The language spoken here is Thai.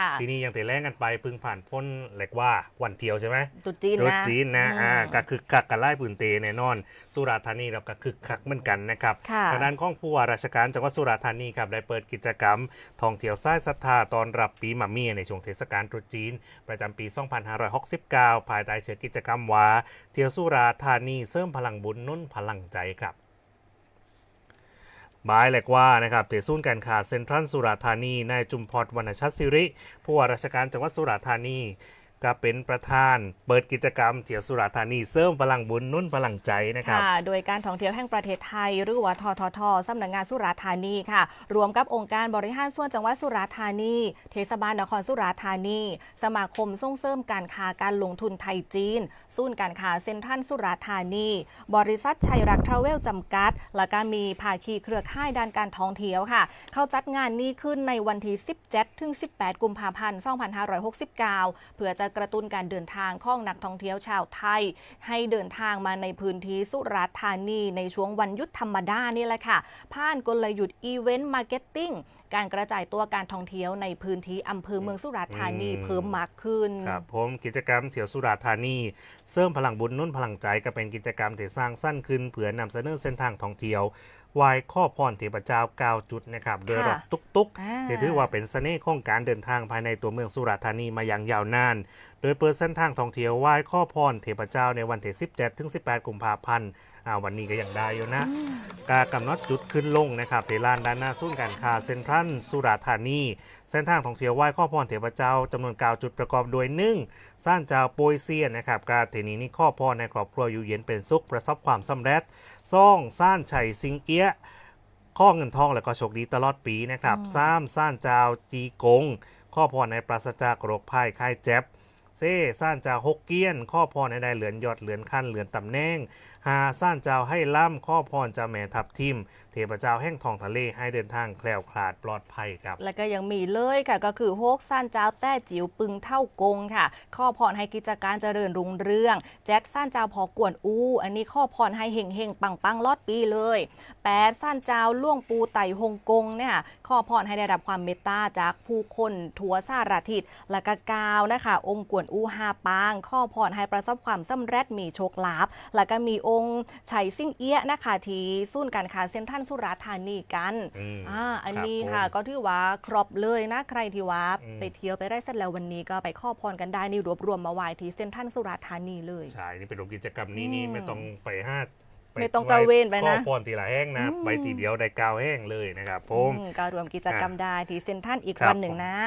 ค่ะ ทีนี้ยังแต่แรงกันไปเพึ่งผ่านพ้นเรียกว่าวันเที่ยวใช่ไหมตรุษจีนรถนะจีนนะอืมอ่าก็คือคักกันไล่ปืนเตแน่นอน สุราษฎร์ธานีเราก็คือคักเหมือนกันนะครับค่ะทางด้านของผู้ว่าราชการจังหวัดสุราษฎร์ธานีครับได้เปิดกิจกรรมท่องเที่ยวสายศรัทธาตอนรับปีมะเมียในช่วงเทศกาลตรุษจีน ประจำปี 2569 ภายใต้ชื่อกิจกรรมว่าเที่ยวสุราษฎร์ธานีเสริมพลังบุญนุ่นพลังใจครับ บายแหลกว่านะครับเตศูนย์การค้าเซ็นทรัลสุราธานีนายจุมพรวรรณชัดสิริผู้ว่าราชการจังหวัดสุราธานี ก็เป็นประธานเปิดกิจกรรมเที่ยวสุราษฎร์ธานีเสริมพลังบุญนุ่นพลังใจนะครับโดยการท่องเที่ยวแห่งประเทศไทย หรือว่าทททสำนักงานสุราษฎร์ธานีค่ะ รวมกับองค์การบริหารส่วนจังหวัดสุราษฎร์ธานี เทศบาลนครสุราษฎร์ธานี สมาคมส่งเสริมการค้าการลงทุนไทยจีนศูนย์การค้าเซ็นทรัลสุราษฎร์ธานี บริษัทชัยรักทราเวลจำกัด และก็มีภาคีเครือข่ายด้านการท่องเที่ยวค่ะ เข้าจัดงานนี้ขึ้นในวันที่ 17ถึง18 กุมภาพันธ์ 2569 เพื่อจะกระตุ้นการเดินทางของนักท่องเที่ยวชาวไทย ให้เดินทางมาในพื้นที่สุราษฎร์ธานี ในช่วงวันหยุดธรรมดานี่แหละค่ะ ผ่านกลยุทธ์อีเวนต์มาร์เก็ตติ้งการกระจายตัวการท่องเที่ยวในพื้นที่อำเภอเมืองสุราษฎร์ธานีเพิ่มมากขึ้น ครับผมกิจกรรมเที่ยวสุราษฎร์ธานี เสริมพลังบุญนุ่นพลังใจก็เป็นกิจกรรมที่สร้างสั้นขึ้นเพื่อนำเสนอเส้นทางท่องเที่ยว ไหวายข้อพรเทพเจ้า9จุดนะครับโดยรอบตุกๆอ่าที่ถือว่าเป็นเสน่ห์ของการเดินทางภายในตัวเมืองสุราษฎร์ธานีมาอย่างยาวนาน โดยเปิดเส้นทางท่องเที่ยวไหว้ข้อพรเทพเจ้าในวันที่17ถึง18 กุมภาพันธ์อ่าวันนี้ก็ยังได้อยู่นะ กากำหนดจุดขึ้นลงนะครับที่ลานด้านหน้าศูนย์การค้าเซ็นทรัลสุราษฎร์ธานีเส้นทางท่องเที่ยวไหว้ข้อพรเทพเจ้าจำนวน9จุดประกอบด้วยหนึ่งซ่านเจ้าโปยเซียนนะครับการเทนีนี่ข้อพรในครอบครัวอยู่เย็นเป็นสุขประสบความสำเร็จซ่องซ่านชัยซิงเอี้ยข้อเงินทองและก็โชคดีตลอดปีนะครับซ้ำซ่านเจ้าจีกง ข้อพรในปราศจากโรคภัยไข้เจ็บ เซ่ซ่านเจ้าฮกเกี้ยน ข้อพรในได้เหลือนยอดเหลือนขั้นเหลือนตำแหน่งหาซ่านเจ้าให้ล่ำข้อพรเจ้าแม่ทับทิม เทพเจ้าแห่งทองทะเลให้เดินทางแคล้วคลาดปลอดภัยครับ แล้วก็ยังมีเลยค่ะก็คือฮกสั้นเจ้าแต้จิ๋วปึงเท่ากงค่ะ ข้อพรให้กิจการเจริญรุ่งเรือง แจ็คสั้นเจ้าพอกวนอู้ อันนี้ข้อพรให้เฮงเฮงปังปังลอดปีเลยแปดสั้นเจ้าล่วงปูไต่ฮงกงเนี่ยข้อพรให้ได้รับความเมตตาจากผู้คนทั่วสารทิศและก็กาวนะคะ องค์กวนอู้ฮาปาง ข้อพรให้ประสบความสำเร็จมีโชคลาภแล้วก็มีองค์ชัยซิ่งเอี้ยะนะคะที่ศูนย์การค้าเซ็นทรัลสุราษฎร์ธานีกันอืมอ่าอันครับนี้ผมค่ะก็ถือว่าครบเลยนะใครที่ว่าอืมไปเที่ยวไปได้เสร็จแล้ววันนี้ก็ไปข้อพรกันได้นี่รวบรวมมาไว้ที่เซ็นทรัลสุราษฎร์ธานีเลยใช่นี่เป็นรูปกิจกรรมนี้นี่อืมไม่ต้องไปห้าปไม่ต้องตระเวนไปนะข้อพรทีละแห้งนะอืมไปทีเดียวได้กาวแห้งเลยนะครับผมอืมก็รวมกิจกรรมได้ที่เซ็นทรัลอีกครับวันหนึ่งนะ